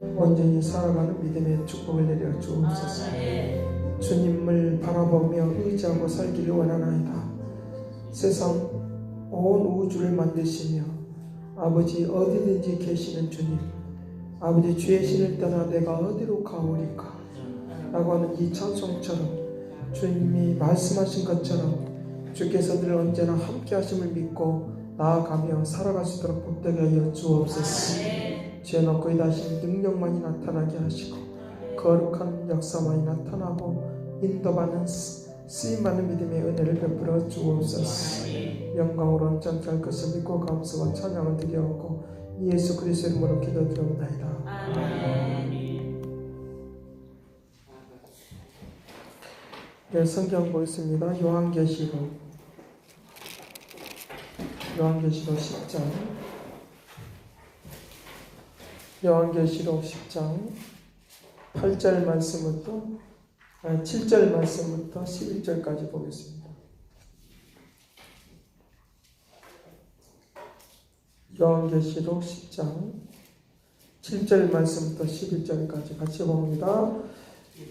온전히 살아가는 믿음의 축복을 내려 주옵소서. 주님을 바라보며 의지하고 살기를 원하나이다. 세상 온 우주를 만드시며 아버지 어디든지 계시는 주님 아버지 주의 신을 떠나 내가 어디로 가오리까 라고 하는 이 찬송처럼 주님이 말씀하신 것처럼 주께서 늘 언제나 함께 하심을 믿고 나아가며 살아갈 수 있도록 복되게 하여 주옵소서 주의 높고 다신 능력만이 나타나게 하시고 거룩한 역사만이 나타나고 인도받는 쓰- 쓰임받는 믿음의 은혜를 베풀어 주옵소서. 영광으로 온전히 할 것을 믿고 감사와 찬양을 드려오고 예수 그리스도 이름으로 기도드립니다. 네, 성경 보겠습니다. 요한계시록. 요한계시록 10장 요한계시록 10장 8절 말씀부터 아, 7절 말씀부터 11절까지 보겠습니다. 요한계시록 10장 7절 말씀부터 11절까지 같이 봅니다.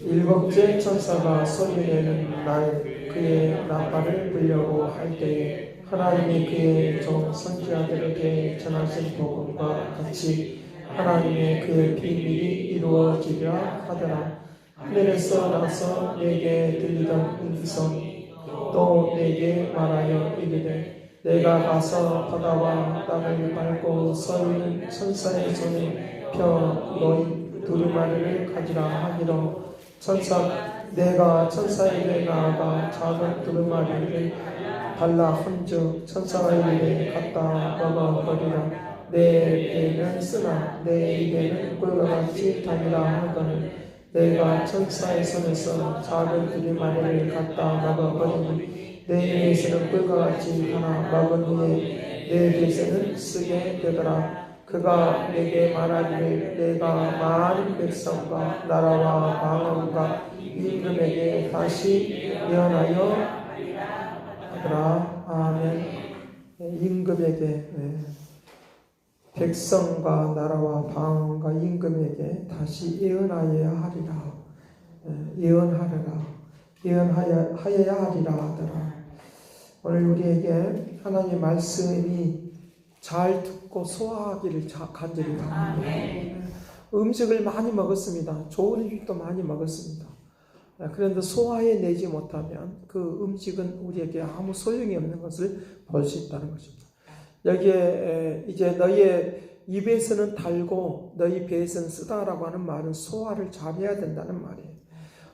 일곱째 천사가 소리 내는 날 그의 나팔을 불려고 할 때에 하나님이 그의 종 선지자들에게 전하신 복음과 같이 하나님의 그의 비밀이 이루어지리라 하더라. 하늘에서 나서 내게 들리던 음성이 또 내게 말하여 이르되 내가 가서 바다와 땅을 밟고 서 있는 천사의 손에 펴 너희 두루마리를 가지라 하기로. 천사 내가 천사에게 나아가 작은 두루마리를 발라 한즉 천사가 이르되 갖다 먹어버리라 내 배는 쓰나 내 입에는 꿀과 같이 다니라 하거늘. 내가 천사의 손에서 작은 두루마리를 갖다 먹어버리니 내 입에서는 꿀과 같이 하나 먹은 후에 내 배에서는 쓰게 되더라. 그가 내게 말하기를 내가 많은 백성과 나라와 방언과 임금에게 다시 예언하여 하더라. 아멘. 임금에게. 예. 백성과 나라와 방언과 임금에게 다시 예언하여야 하리라 예, 예언하리라 예언하여 하여야 하리라 하더라 오늘 우리에게 하나님의 말씀이 잘 듣고 소화하기를 자- 간절히 바랍니다. 음식을 많이 먹었습니다. 좋은 음식도 많이 먹었습니다. 아, 그런데 소화해내지 못하면 그 음식은 우리에게 아무 소용이 없는 것을 볼 수 있다는 것입니다. 여기에 에, 이제 너희의 입에서는 달고 너희 배에서는 쓰다라고 하는 말은 소화를 잘해야 된다는 말이에요.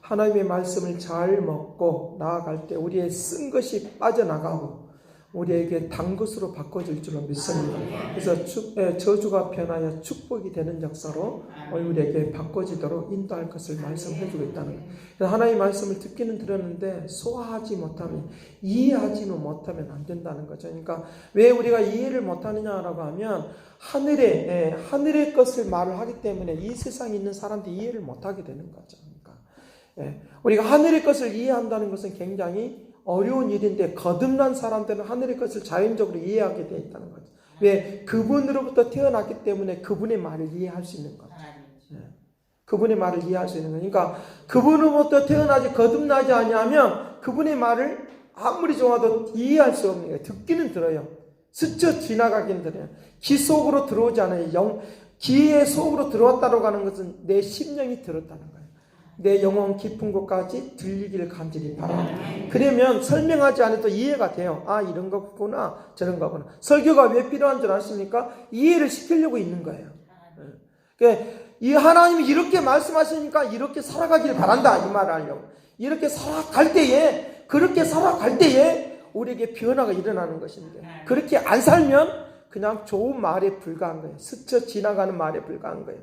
하나님의 말씀을 잘 먹고 나아갈 때 우리의 쓴 것이 빠져나가고 우리에게 단 것으로 바꿔질 줄로 믿습니다. 그래서 축- 에, 저주가 변하여 축복이 되는 역사로 우리에게 바꿔지도록 인도할 것을 말씀해주고 있다는. 그래서 하나님의 말씀을 듣기는 들었는데 소화하지 못하면 이해하지는 못하면 안 된다는 거죠. 그러니까 왜 우리가 이해를 못하느냐라고 하면 하늘의 에, 하늘의 것을 말을 하기 때문에 이 세상에 있는 사람들이 이해를 못하게 되는 거죠. 그러니까 예, 우리가 하늘의 것을 이해한다는 것은 굉장히 어려운 일인데 거듭난 사람들은 하늘의 것을 자연적으로 이해하게 되어 있다는 거죠. 왜 그분으로부터 태어났기 때문에 그분의 말을 이해할 수 있는 거죠. 그분의 말을 이해할 수 있는 거예요. 그러니까 그분으로부터 태어나지 거듭나지 아니하면 그분의 말을 아무리 좋아도 이해할 수 없는 거예요. 듣기는 들어요. 스쳐 지나가긴 들어요. 귀 속으로 들어오지 않아요. 영, 귀의 속으로 들어왔다고 하는 것은 내 심령이 들었다는 거예요. 내 영혼 깊은 곳까지 들리기를 간절히 바랍니다. 그러면 설명하지 않아도 이해가 돼요. 아, 이런 거구나, 저런 거구나. 설교가 왜 필요한 줄 아십니까? 이해를 시키려고 있는 거예요. 그러니까 이 하나님이 이렇게 말씀하시니까 이렇게 살아가길 바란다. 이 말을 하려고. 이렇게 살아갈 때에, 그렇게 살아갈 때에 우리에게 변화가 일어나는 것인데, 그렇게 안 살면 그냥 좋은 말에 불과한 거예요. 스쳐 지나가는 말에 불과한 거예요.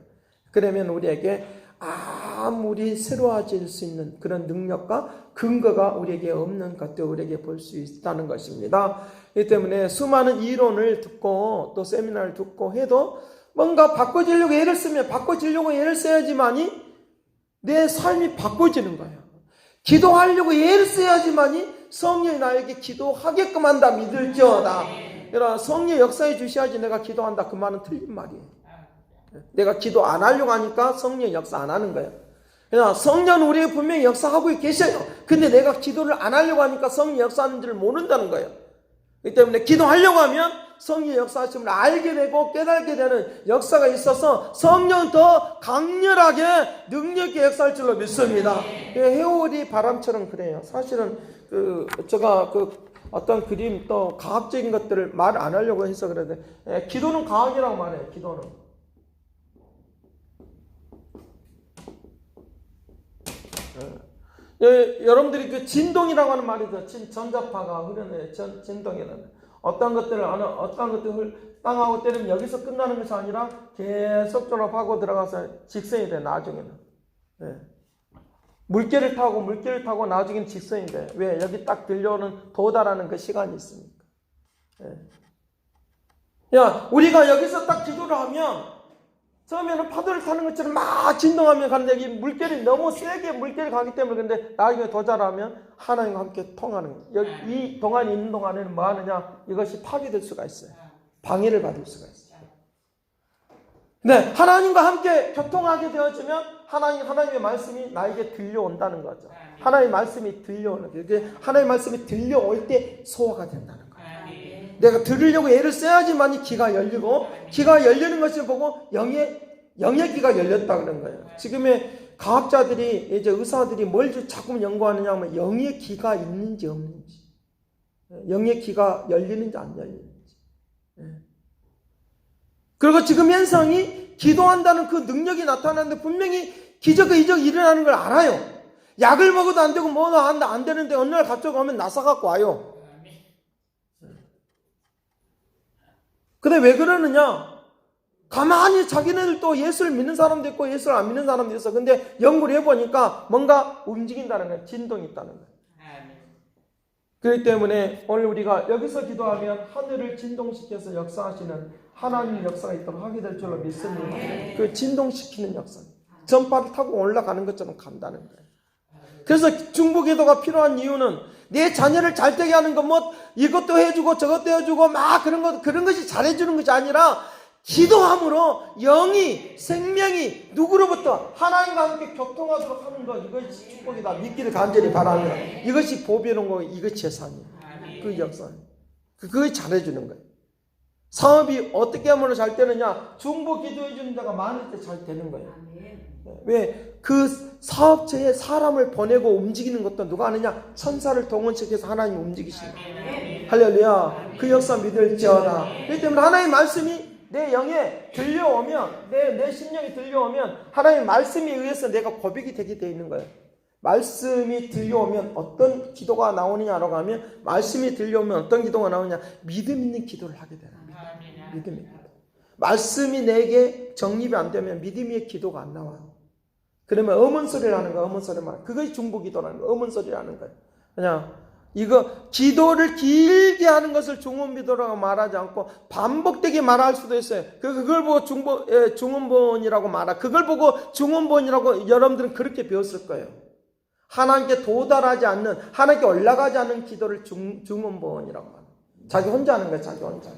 그러면 우리에게 아무리 새로워질 수 있는 그런 능력과 근거가 우리에게 없는 것도 우리에게 볼 수 있다는 것입니다. 이 때문에 수많은 이론을 듣고 또 세미나를 듣고 해도 뭔가 바꿔지려고 애를 쓰면 바꿔지려고 애를 써야지만이 내 삶이 바꿔지는 거예요. 기도하려고 애를 써야지만이 성령이 나에게 기도하게끔 한다 믿을지어다. 그러나 성령 역사해 주셔야지 내가 기도한다 그 말은 틀린 말이에요. 내가 기도 안 하려고 하니까 성령 역사 안 하는 거예요. 그냥 성령 우리의 분명히 역사하고 계셔요. 근데 내가 기도를 안 하려고 하니까 성령 역사하는 줄 모른다는 거예요. 그렇기 때문에 기도하려고 하면 성령 역사하심을 알게 되고 깨닫게 되는 역사가 있어서 성령 더 강렬하게 능력이 역사할 줄로 믿습니다. 예, 해오리 바람처럼 그래요. 사실은 그 제가 그 어떤 그림 또 과학적인 것들을 말 안 하려고 해서 그런데 예, 기도는 과학이라고 말해요. 기도는. 예, 여러분들이 그 진동이라고 하는 말이죠. 진, 전자파가 흐르는 전, 진동이라는. 어떤 것들을, 어느, 어떤 것들을 땅하고 때리면 여기서 끝나는 것이 아니라 계속적으로 파고 들어가서 직선이 돼, 나중에는. 예. 물개를 타고, 물개를 타고 나중에는 직선이 돼. 왜? 여기 딱 들려오는 도달하는 그 시간이 있으니까. 예. 야, 우리가 여기서 딱 기도를 하면 처음에는 파도를 타는 것처럼 막 진동하면 가는데 이 물결이 너무 세게 물결이 가기 때문에 근데 나중에 도달하면 하나님과 함께 통하는 거예요. 여기 이 동안이 있는 동안에는 뭐 하느냐? 이것이 파괴될 수가 있어요. 방해를 받을 수가 있어요. 네, 하나님과 함께 교통하게 되어지면 하나님 하나님의 말씀이 나에게 들려온다는 거죠. 하나님의 말씀이 들려오는. 이게 하나님의 말씀이 들려올 때 소화가 된다는 거예요. 내가 들으려고 애를 써야지만이 귀가 열리고 귀가 열리는 것을 보고 영의 영의 귀가 열렸다 그런 거예요. 지금의 과학자들이 이제 의사들이 뭘 자꾸 연구하느냐 하면 영의 귀가 있는지 없는지, 영의 귀가 열리는지 안 열리는지. 예. 그리고 지금 현상이 기도한다는 그 능력이 나타나는데 분명히 기적과 이적이 일어나는 걸 알아요. 약을 먹어도 안 되고 뭐도 안, 안 되는데 어느 날 갑자기 오면 나사 갖고 와요. 근데 왜 그러느냐? 가만히 자기네들도 예수를 믿는 사람도 있고 예수를 안 믿는 사람도 있어. 근데 연구를 해보니까 뭔가 움직인다는 거예요. 진동이 있다는 거예요. 그렇기 때문에 오늘 우리가 여기서 기도하면 하늘을 진동시켜서 역사하시는 하나님 역사가 있도록 하게 될 줄로 믿습니다. 그 진동시키는 역사. 전파를 타고 올라가는 것처럼 간다는 거예요. 그래서 중보기도가 필요한 이유는 내 자녀를 잘 되게 하는 것, 뭐, 이것도 해주고 저것도 해주고 막 그런 것, 그런 것이 잘해주는 것이 아니라 기도함으로 영이, 생명이 누구로부터 하나님과 함께 교통하도록 하는 것, 이것이 축복이다. 믿기를 간절히 바랍니다. 이것이 거, 이것이 재산이에요. 그 역사. 그걸 잘해주는 거예요. 사업이 어떻게 하면 잘 되느냐? 중보 기도해 주는 자가 많을 때 잘 되는 거예요. 왜? 그 사업체에 사람을 보내고 움직이는 것도 누가 하느냐? 천사를 동원시켜서 하나님 거예요. 할렐루야. 그 역사 믿을지어다. 그렇기 때문에 하나님 말씀이 내 영에 들려오면, 내, 내 심령이 들려오면, 하나님 말씀에 의해서 내가 고백이 되게 돼 있는 거예요. 말씀이 들려오면 어떤 기도가 나오느냐라고 하면, 말씀이 들려오면 어떤 기도가 나오느냐? 믿음 있는 기도를 하게 되는 거예요. 믿음이. 말씀이 내게 정립이 안 되면 믿음의 기도가 안 나와요. 그러면 어문 소리를 하는 거야, 어문 소리만. 그것이 중보 기도라는 거야, 어문 소리를 하는 거야. 그냥, 이거, 기도를 길게 하는 것을 중원 기도라고 말하지 않고, 반복되게 말할 수도 있어요. 그, 그걸 보고 중보, 예, 중원본이라고 말하, 그걸 보고 중원본이라고 여러분들은 그렇게 배웠을 거예요. 하나님께 도달하지 않는, 하나님께 올라가지 않는 기도를 중, 중원본이라고 말해요. 자기 혼자 하는 거야, 자기 혼자.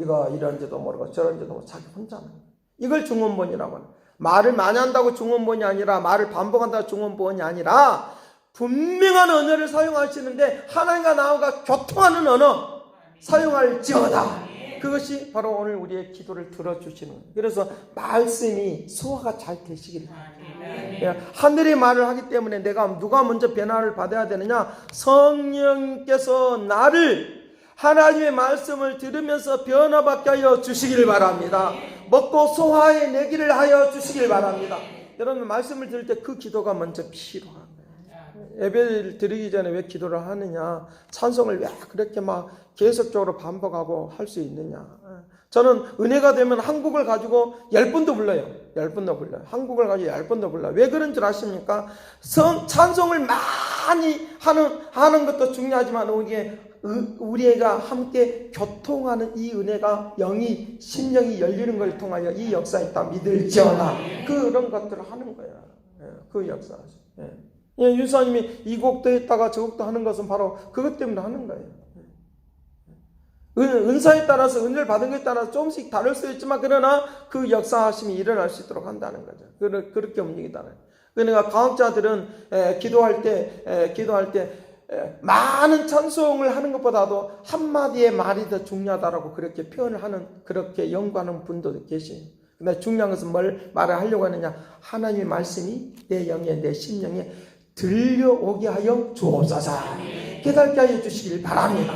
이거 이런지도 모르고 저런지도 모르고 자기 혼자 하는 거야. 이걸 중원본이라고 하는. 말을 많이 한다고 중원본이 아니라 말을 반복한다고 중원본이 아니라 분명한 언어를 사용하시는데 하나님과 나와 교통하는 언어 사용할지어다. 그것이 바로 오늘 우리의 기도를 들어주시는 거예요. 그래서 말씀이 소화가 잘 되시기를 바랍니다. 하늘의 말을 하기 때문에 내가 누가 먼저 변화를 받아야 되느냐? 성령께서 나를 하나님의 말씀을 들으면서 변화받게 하여 주시길 바랍니다. 먹고 소화해 내기를 하여 주시길 바랍니다. 여러분 말씀을 들을 때 그 기도가 먼저 거예요. 예배를 드리기 전에 왜 기도를 하느냐? 찬송을 왜 그렇게 막 계속적으로 반복하고 할 수 있느냐? 저는 은혜가 되면 한국을 가지고 열 번도 불러요. 열 번도 불러요. 한국을 가지고 열 번도 불러요. 왜 그런 줄 아십니까? 성, 찬송을 많이 하는, 하는 것도 중요하지만 우리의 우리가 함께 교통하는 이 은혜가 영이 심령이 열리는 걸 통하여 이 역사에 있다 믿을지어다 그런 것들을 하는 거야. 예, 그 역사. 예. 예, 유사님이 이 곡도 했다가 저 곡도 하는 것은 바로 그것 때문에 하는 거예요. 은, 은사에 따라서 은혜를 받은 것에 따라서 조금씩 다를 수 있지만 그러나 그 역사하심이 일어날 수 있도록 한다는 거죠. 그렇게 움직인다는 거예요. 그러니까 과학자들은 에, 기도할 때 에, 기도할 때 에, 많은 찬송을 하는 것보다도 한마디의 말이 더 중요하다라고 그렇게 표현을 하는 그렇게 연구하는 분도 계세요. 근데 중요한 것은 뭘 말을 하려고 하느냐 하나님의 말씀이 내 영에 내 심령에 들려오게 하여 주옵소서 깨닫게 하여 주시길 바랍니다.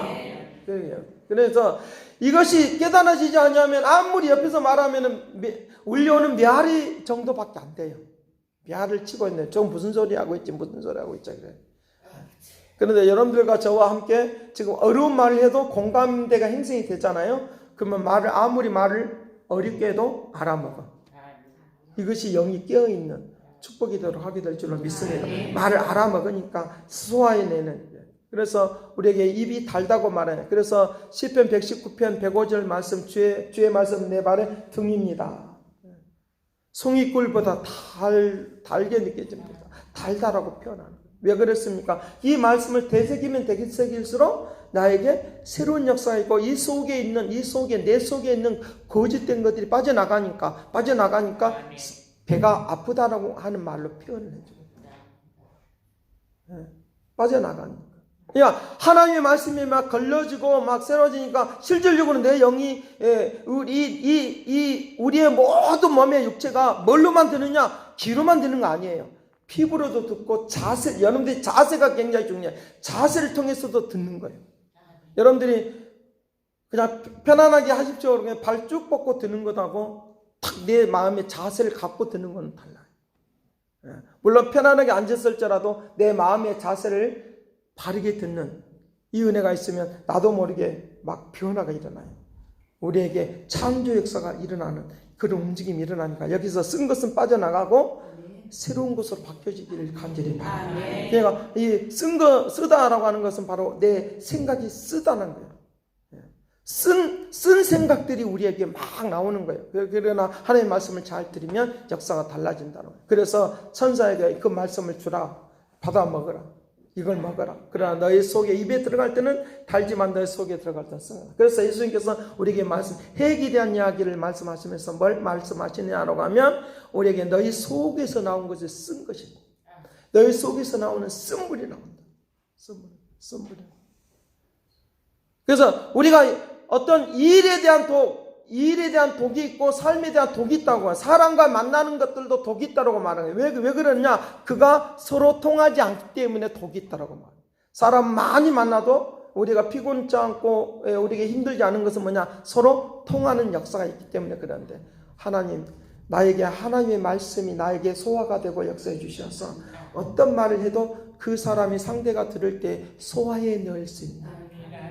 그래서 이것이 깨달아지지 않으면 아무리 옆에서 말하면은 미- 울려오는 메아리 정도밖에 안 돼요. 메아리를 치고 있네. 저 무슨 소리 하고 있지 무슨 소리 하고 있지 그래. 그런데 여러분들과 저와 함께 지금 어려운 말을 해도 공감대가 형성이 되잖아요. 그러면 말을 아무리 말을 어렵게 해도 알아먹어. 이것이 영이 깨어 있는 축복이 되도록 하게 될 줄로 믿습니다. 말을 알아먹으니까 소화해내는. 그래서 우리에게 입이 달다고 말해요. 그래서 시편 119편 105절 말씀 주의 주의 말씀 내 발의 등입니다. 송이꿀보다 달 달게 느껴집니다. 달다라고 표현하는. 왜 그랬습니까? 이 말씀을 되새기면 되새길수록 나에게 새로운 역사가 있고 이 속에 있는 이 속에 내 속에 있는 거짓된 것들이 빠져나가니까 빠져나가니까 배가 아프다라고 하는 말로 표현을 해줘요. 예, 빠져나가니까. 야 하나님의 말씀이 막 걸러지고 막 새로지니까 실질적으로 내 영이 예, 우리 이, 이 우리의 모든 몸의 육체가 뭘로만 드느냐 귀로만 드는 거 아니에요. 피부로도 듣고 자세 여러분들이 자세가 굉장히 중요해요. 자세를 통해서도 듣는 거예요. 여러분들이 그냥 편안하게 하십시오. 그냥 발 쭉 뻗고 드는 것하고 탁 내 마음의 자세를 갖고 드는 건 달라요. 예. 물론 편안하게 앉았을지라도 내 마음의 자세를 바르게 듣는 이 은혜가 있으면 나도 모르게 막 변화가 일어나요. 우리에게 창조 역사가 일어나는 그런 움직임이 일어나니까 여기서 쓴 것은 빠져나가고 새로운 것으로 바뀌어지기를 간절히 바랍니다. 그러니까 이 쓴 거 쓰다라고 하는 것은 바로 내 생각이 쓰다는 거예요. 예. 쓴, 쓴 생각들이 우리에게 막 나오는 거예요. 그- 그러나 하나님의 말씀을 잘 들으면 역사가 달라진다는 거예요. 그래서 천사에게 그 말씀을 주라. 받아 먹어라. 이걸 먹어라. 그러나 너희 속에 입에 들어갈 때는 달지만 너희 속에 들어갈 때는 씁니다. 그래서 예수님께서 우리에게 말씀, 핵에 대한 이야기를 말씀하시면서 뭘 말씀하시냐라고 하면 우리에게 너희 속에서 나온 것을 쓴 것이고 너희 속에서 나오는 쓴물이 나온다. 쓴물, 쓴물이. 그래서 우리가 어떤 일에 대한 독, 일에 대한 독이 있고 삶에 대한 독이 있다고 해요. 사람과 만나는 것들도 독이 있다고 말하는 거예요. 왜, 왜 그러냐? 그가 서로 통하지 않기 때문에 독이 있다고 말해요. 사람 많이 만나도 우리가 피곤치 않고 예, 우리에게 힘들지 않은 것은 뭐냐? 서로 통하는 역사가 있기 때문에 그런데 하나님 나에게 하나님의 말씀이 나에게 소화가 되고 역사해 주셔서 어떤 말을 해도 그 사람이 상대가 들을 때 소화해 넣을 수 있는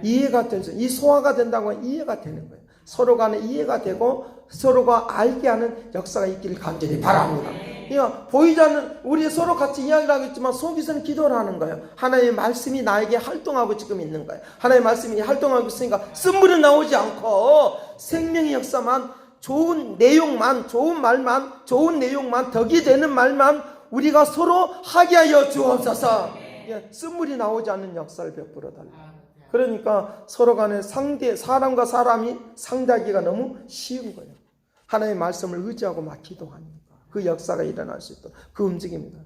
이해가 되죠. 이 소화가 된다고 이해가 되는 거예요. 서로 간에 이해가 되고 서로가 알게 하는 역사가 있기를 간절히 바랍니다. 그러니까 보이지 않는 우리 서로 같이 이야기를 하겠지만 속에서는 기도를 하는 거예요. 하나님의 말씀이 나에게 활동하고 지금 있는 거예요. 하나님의 말씀이 활동하고 있으니까 쓴물은 나오지 않고 생명의 역사만 좋은 내용만 좋은 말만 좋은 내용만 덕이 되는 말만 우리가 서로 하게 하여 주옵소서. 예, 쓴물이 나오지 않는 역사를 베풀어 달라. 그러니까 서로 간에 상대, 사람과 사람이 상대하기가 너무 쉬운 거예요. 하나님의 말씀을 의지하고 막 기도하니까. 그 역사가 일어날 수 있도록 그 움직임이다.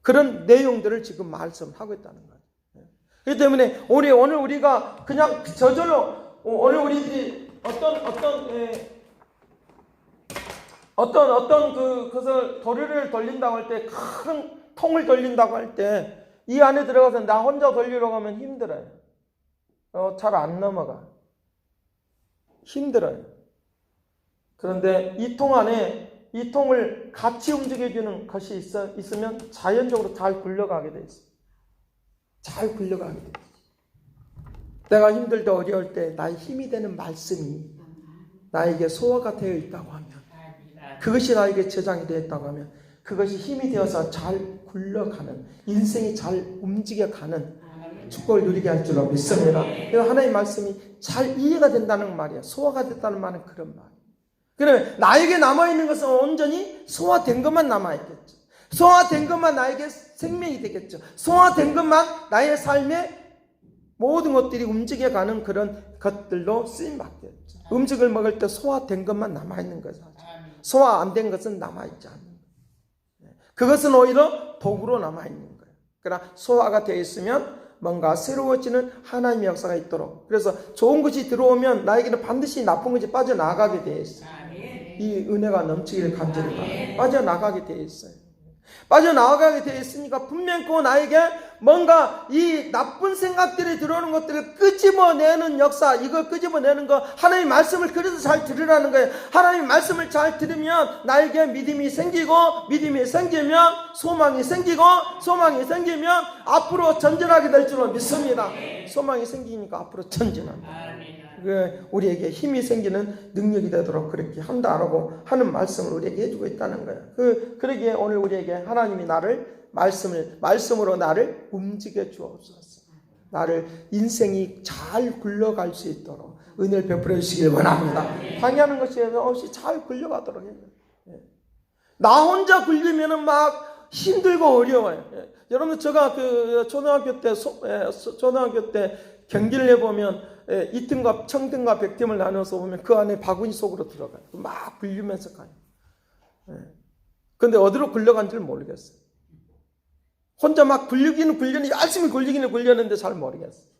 그런 내용들을 지금 말씀하고 있다는 거예요. 예. 그렇기 때문에 우리, 오늘 우리가 그냥 저절로, 어, 오늘 우리들이 어떤, 어떤, 예, 어떤, 어떤 그, 그것을 도리를 돌린다고 할 때, 큰 통을 돌린다고 할 때, 이 안에 들어가서 나 혼자 돌리려고 하면 힘들어요. 어, 잘 안 넘어가. 힘들어요. 그런데 이 통 안에 이 통을 같이 움직여주는 것이 있어, 있으면 자연적으로 잘 굴러가게 돼 있어. 잘 굴러가게 돼 있어. 내가 힘들 때 어려울 때 나의 힘이 되는 말씀이 나에게 소화가 되어 있다고 하면 그것이 나에게 저장이 되어 있다고 하면 그것이 힘이 되어서 잘 굴러가는 인생이 잘 움직여가는 축복을 누리게 할 줄로 믿습니다. 그래서 하나님의 말씀이 잘 이해가 된다는 말이야. 소화가 됐다는 말은 그런 말. 그러면 나에게 남아있는 것은 온전히 소화된 것만 남아있겠죠. 소화된 것만 나에게 생명이 되겠죠. 소화된 것만 나의 삶의 모든 것들이 움직여가는 그런 것들로 쓰임 받겠죠. 음식을 먹을 때 소화된 것만 남아 있는 거죠. 소화 안 된 것은 남아 있지 않는 거예요. 그것은 오히려 독으로 남아 있는 거예요. 그러나 소화가 되어 있으면 뭔가 새로워지는 하나님의 역사가 있도록. 그래서 좋은 것이 들어오면 나에게는 반드시 나쁜 것이 빠져나가게 되어 있어요. 이 은혜가 넘치기를 간절히 바랍니다. 빠져나가게 되어 있어요. 빠져나가게 되어 있으니까 분명 그 나에게 뭔가 이 나쁜 생각들이 들어오는 것들을 끄집어내는 역사, 이걸 끄집어내는 거, 하나님 말씀을 그래서 잘 들으라는 거예요. 하나님 말씀을 잘 들으면 나에게 믿음이 생기고, 믿음이 생기면 소망이 생기고, 소망이 생기면 앞으로 전진하게 될 줄로 믿습니다. 소망이 생기니까 앞으로 전진합니다. 그 우리에게 힘이 생기는 능력이 되도록 그렇게 한다라고 하는 말씀을 우리에게 해주고 있다는 거예요. 그 그러기에 오늘 우리에게 하나님이 나를 말씀을 말씀으로 나를 움직여 주옵소서. 나를 인생이 잘 굴러갈 수 있도록 은혜를 베풀어 주시길 원합니다. 방해하는 것이 없이 잘 굴러가도록 해요. 예. 나 혼자 굴리면은 막 힘들고 어려워요. 예. 여러분들 제가 그 초등학교 때 소- 예, 소- 초등학교 때 경기를 해보면 예, 이등과 청등과 백팀을 나눠서 보면 그 안에 바구니 속으로 들어가요. 막 굴리면서 가요. 예. 근데 어디로 굴러간지를 모르겠어요. 혼자 막 굴리기는 굴리는 열심히 굴리기는 굴렸는데 잘 모르겠어요.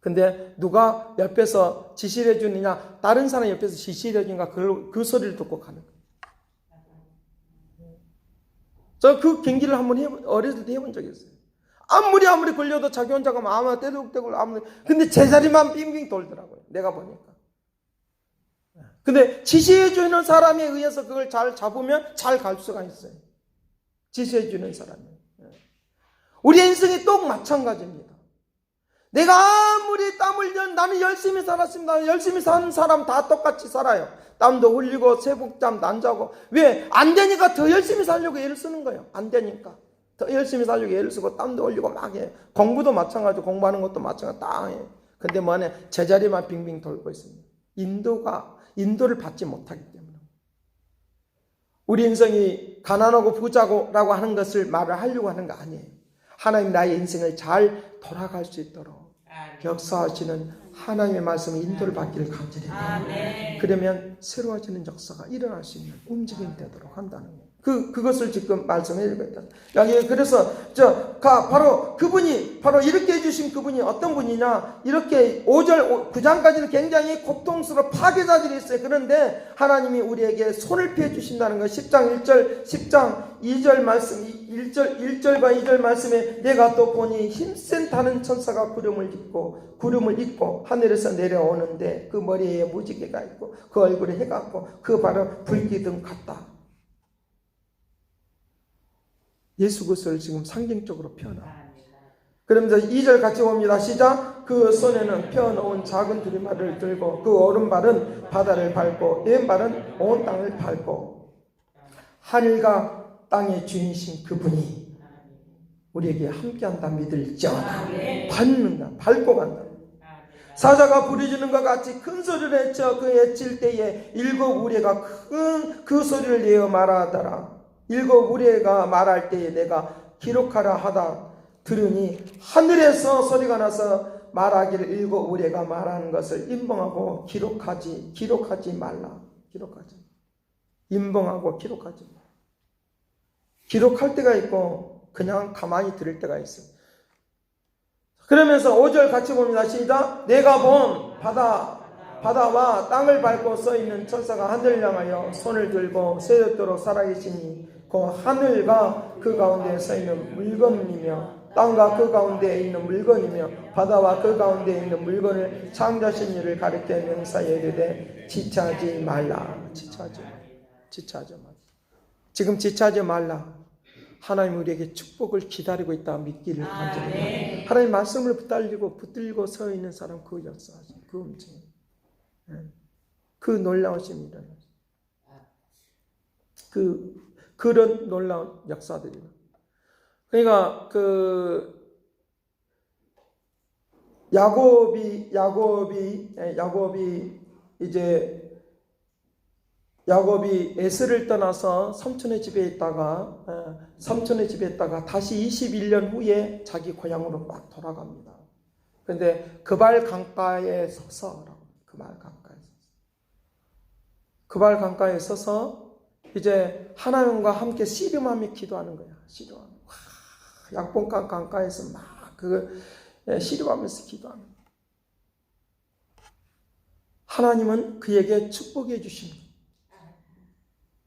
근데 누가 옆에서 지시를 해주느냐, 다른 사람 옆에서 지시를 해주니까 그, 그 소리를 듣고 가는 거예요. 저 그 경기를 한번 해, 어렸을 때 해본 적이 있어요. 아무리 아무리 걸려도 자기 혼자 가면 아무 떼둑떼둑 아무리 근데 제자리만 빙빙 돌더라고요. 내가 보니까. 근데 지시해 주는 사람에 의해서 그걸 잘 잡으면 잘 갈 수가 있어요. 지시해 주는 사람이. 우리 인생이 똑 마찬가지입니다. 내가 아무리 땀 흘려 나는 열심히 살았습니다. 열심히 사는 사람 다 똑같이 살아요. 땀도 흘리고 새벽잠 안 자고 왜 안 되니까 더 열심히 살려고 애를 쓰는 거예요. 안 되니까 더 열심히 살려고 애를 쓰고 땀도 흘리고 막 해. 공부도 마찬가지고 공부하는 것도 마찬가지 다 해. 근데 뭐냐 제자리만 빙빙 돌고 있습니다. 인도가 인도를 받지 못하기 때문에 우리 인생이 가난하고 부자고라고 하는 것을 말을 하려고 하는 거 아니에요. 하나님 나의 인생을 잘 돌아갈 수 있도록 역사하시는 하나님의 말씀의 인도를 받기를 간절히 바랍니다. 그러면 새로워지는 역사가 일어날 수 있는 움직임이 되도록 한다는 거예요. 그, 그것을 지금 말씀해 주고 있다. 여기, 그래서, 저, 가, 바로 그분이, 바로 이렇게 해주신 그분이 어떤 분이냐, 이렇게 5절, 9장까지는 굉장히 고통스러운 파괴자들이 있어요. 그런데 하나님이 우리에게 손을 피해 주신다는 거, 10장 1절, 10장 2절 말씀, 1절, 1절과 2절 말씀에 내가 또 보니 힘센 다른 천사가 구름을 입고, 구름을 입고 하늘에서 내려오는데 그 머리에 무지개가 있고, 그 얼굴에 해가 있고, 그 바로 불기둥 같다. 예수 그리스도를 지금 상징적으로 표현하고 그러면서 2절 같이 봅니다. 시작. 그 손에는 펴놓은 작은 두리마를 들고 그 오른발은 바다를 밟고 왼발은 온 땅을 밟고 하늘과 땅의 주인이신 그분이 우리에게 함께한다 믿을지어다 밟는다 밟고 간다. 사자가 부르짖는 것 같이 큰 소리를 외쳐 그 외칠 때에 일곱 우리가 큰 그 소리를 내어 말하더라 일곱 우리가 말할 때에 내가 기록하라 하다 들으니 하늘에서 소리가 나서 말하기를 일곱 우리가 말하는 것을 인봉하고 기록하지 기록하지 말라. 기록하지. 인봉하고 기록하지 기록할 때가 있고 그냥 가만히 들을 때가 있어. 그러면서 5절 같이 봅니다. 시작. 내가 본 바다 바다와 땅을 밟고 서 있는 천사가 하늘을 향하여 손을 들고 세렸도록 살아계시니 그 하늘과 그 가운데 서 있는 물건이며 땅과 그 가운데 있는 물건이며 바다와 그 가운데 있는 물건을 창조하신 이를 가리켜 명사에 이르되 지체하지 말라. 말라 지체하지 말라 지금 지체하지 말라. 하나님 우리에게 축복을 기다리고 있다 믿기를 간절히. 하나님 말씀을 붙들고 붙들고 서 있는 사람 그 역사하시 그 움직임 예. 그 놀라우신 일은 그 그런 놀라운 역사들이 그러니까 그 야곱이 야곱이 예, 야곱이 이제 야곱이 에스를 떠나서 삼촌의 집에 있다가 어, 삼촌의 집에 있다가 다시 21년 후에 자기 고향으로 막 돌아갑니다. 그런데 그발 강가에 서서 그발 강가에 서서 그발 강가에 서서 이제 하나님과 함께 씨름하며 기도하는 거야. 씨름하며 와, 약봉강 강가에서 막 그 씨름하면서 기도하는 거야. 하나님은 그에게 축복해 거야.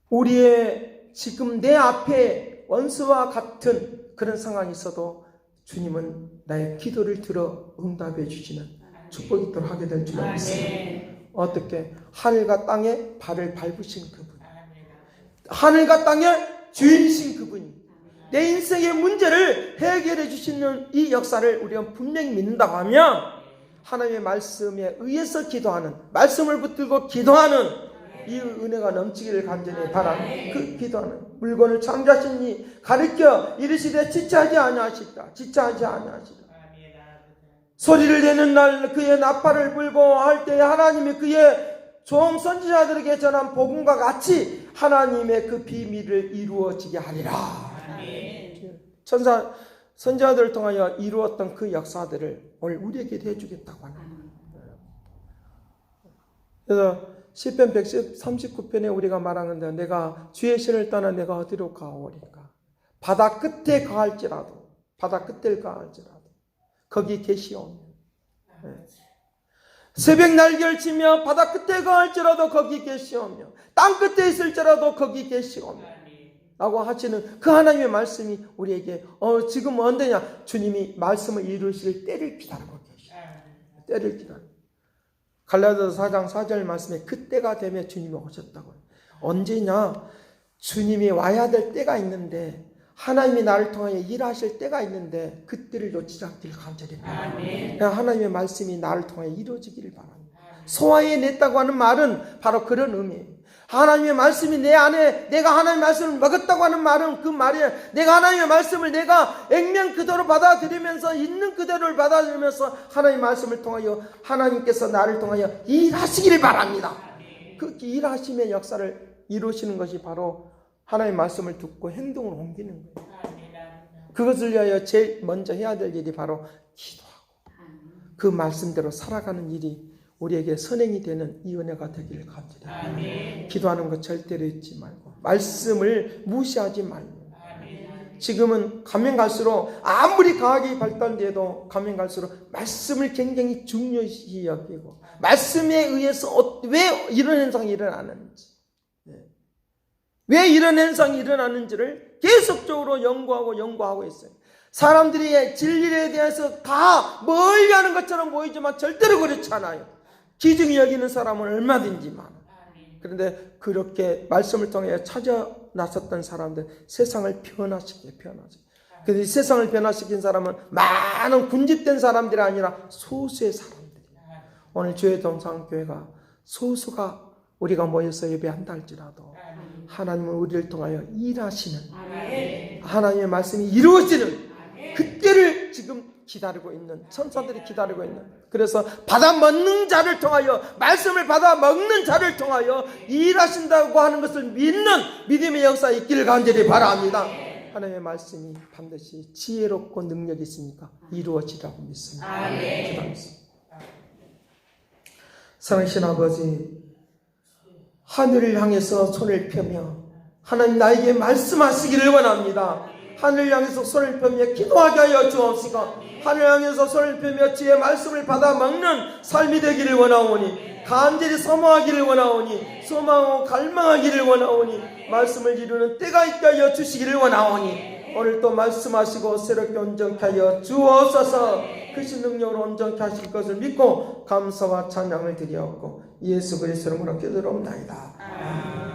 우리의 지금 내 앞에 원수와 같은 그런 상황이 있어도 주님은 나의 기도를 들어 응답해 주시는 축복이 있도록 하게 될줄 믿습니다. 어떻게 하늘과 땅에 발을 밟으신 그분, 하늘과 땅의 주인이신 그분이 내 인생의 문제를 해결해 주시는 이 역사를 우리가 분명히 믿는다고 하면 하나님의 말씀에 의해서 기도하는 말씀을 붙들고 기도하는 이 은혜가 넘치기를 간절히 바라. 그 기도하는 물건을 창조하신 이 가르쳐 이르시되 지체하지 아니하시다. 지체하지 아니하시다. 소리를 내는 날 그의 나팔을 불고 할 때에 하나님이 그의 종 선지자들에게 전한 복음과 같이 하나님의 그 비밀을 이루어지게 하리라. 천사 선지자들을 통하여 이루었던 그 역사들을 오늘 우리에게 해주겠다고 하는 거예요. 그래서 시편 139편에 우리가 말하는데 내가 주의 신을 떠나 내가 어디로 가오리까? 바다 끝에 가할지라도 바다 끝에 가할지라도 거기 계시오며 네. 새벽 날개를 치며 바다 끝에 가할지라도 거기 계시오며 땅 끝에 있을지라도 거기 계시오며 라고 하시는 그 하나님의 말씀이 우리에게 어 지금 언제냐 주님이 말씀을 이루실 때를 기다리고 계시오 때를 기다려 갈라디아서 4장 4절 말씀에 그때가 되면 주님이 오셨다고요. 언제냐? 주님이 와야 될 때가 있는데 하나님이 나를 통하여 일하실 때가 있는데 그때를 놓치지 않기를 간절히 바랍니다. 하나님의 말씀이 나를 통하여 이루어지기를 바랍니다. 소화해 냈다고 하는 말은 바로 그런 의미예요. 하나님의 말씀이 내 안에 내가 하나님의 말씀을 먹었다고 하는 말은 그 말이에요. 내가 하나님의 말씀을 내가 액면 그대로 받아들이면서 있는 그대로를 받아들이면서 하나님의 말씀을 통하여 하나님께서 나를 통하여 일하시기를 바랍니다. 그 일하심의 역사를 이루시는 것이 바로 하나님의 말씀을 듣고 행동을 옮기는 거예요. 그것을 위하여 제일 먼저 해야 될 일이 바로 기도하고 그 말씀대로 살아가는 일이 우리에게 선행이 되는 이 은혜가 되기를 감사합니다. 기도하는 것 절대로 잊지 말고 말씀을 무시하지 말고 지금은 가면 갈수록 아무리 과학이 발달돼도 가면 갈수록 말씀을 굉장히 중요시 여기고 말씀에 의해서 어- 왜 이런 현상이 일어나는지 네. 왜 이런 현상이 일어나는지를 계속적으로 연구하고 연구하고 있어요. 사람들이 진리에 대해서 다 멀리 하는 것처럼 보이지만 절대로 그렇지 않아요. 기중이 여기는 사람은 얼마든지 많아. 그런데 그렇게 말씀을 통해 찾아 나섰던 사람들 세상을 변화시켜 변화시켜. 근데 이 세상을 변화시킨 사람은 많은 군집된 사람들이 아니라 소수의 사람들이. 오늘 주의 동상교회가 소수가 우리가 모여서 예배한다 할지라도 하나님은 우리를 통하여 일하시는 하나님의 말씀이 이루어지는 그때를 지금 기다리고 있는 천사들이 기다리고 있는 그래서 받아 먹는 자를 통하여 말씀을 받아 먹는 자를 통하여 일하신다고 하는 것을 믿는 믿음의 역사 있기를 간절히 바랍니다. 하나님의 말씀이 반드시 지혜롭고 능력이 있으니까 이루어지라고 믿습니다. 기도하겠습니다. 사랑하신 아버지 하늘을 향해서 손을 펴며 하나님 나에게 말씀하시기를 원합니다. 하늘 향해서 손을 펴며 기도하게 하여 주옵시고 하늘 향해서 손을 펴며 주의 말씀을 받아 먹는 삶이 되기를 원하오니 간절히 소망하기를 원하오니 소망하고 갈망하기를 원하오니 말씀을 이루는 때가 있게 하여 주시기를 원하오니 오늘 또 말씀하시고 새롭게 온전케 하여 주옵소서 크신 능력으로 온전케 하실 것을 믿고 감사와 찬양을 드리옵고 예수 그리스도로 이름으로 기도합나이다.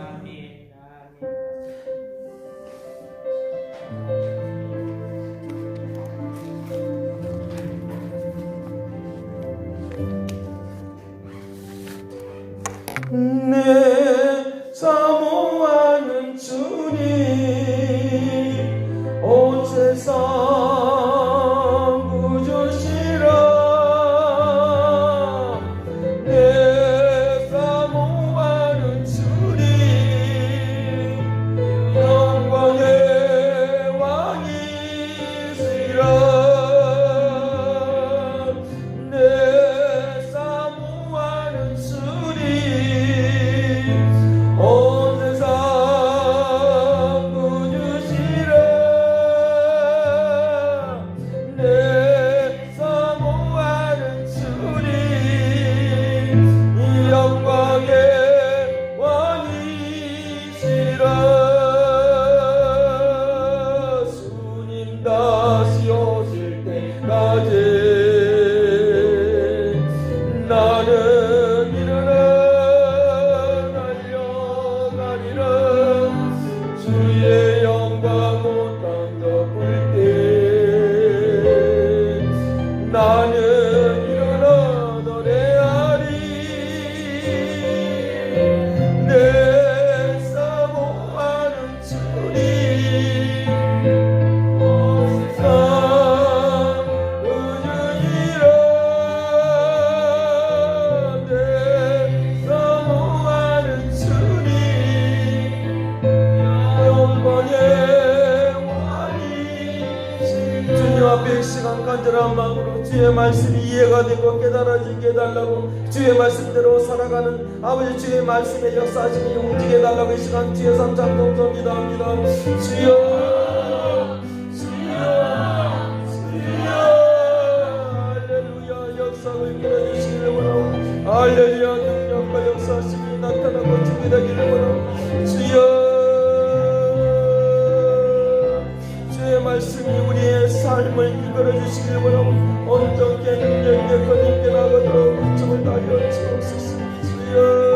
아버지 주의 말씀의 역사하심이 움직여 달라고 이 시간 주의 삼창 동성 기도합니다. 주여 할렐루야 능력과 역사하심이 나타나고 준비되기를 원하고 주여 주의 말씀이 우리의 삶을 이끌어 주시길 원하고 온전케 능력 있게 거듭게 나가도록 은총을 다하여 주옵소서 주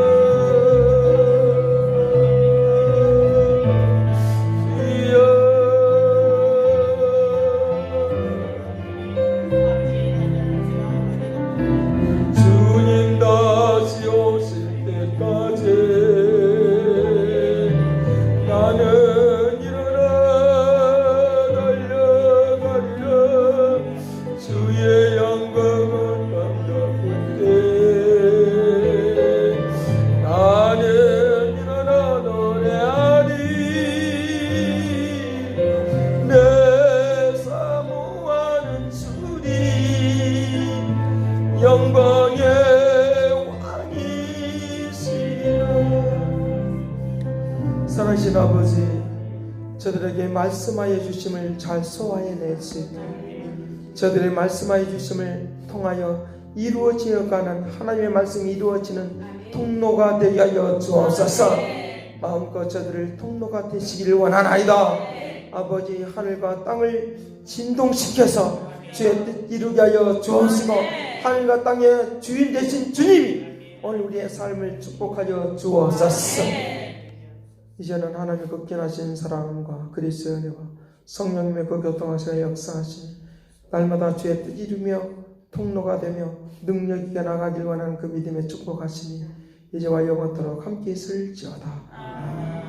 사랑하신 아버지 저들에게 말씀하여 주심을 잘 소화해낼 수 있도록 저들의 말씀하여 주심을 통하여 이루어지어 가는 하나님의 말씀이 이루어지는 통로가 되게 하여 주옵소서. 마음껏 저들을 통로가 되시기를 원하나이다. 아버지 하늘과 땅을 진동시켜서 주의 뜻 이루게 하여 주옵시고 하늘과 땅의 주인 되신 주님이 오늘 우리의 삶을 축복하여 주옵소서 이제는 하나님의 극진하신 사랑과 그리스도의 은혜와 성령님의 그 교통하시는 역사하신 날마다 주의 뜻 이루며 통로가 되며 능력 있게 나가길 원하는 그 믿음의 축복하시니 이제와 영원토록 함께 있을지어다. 아멘.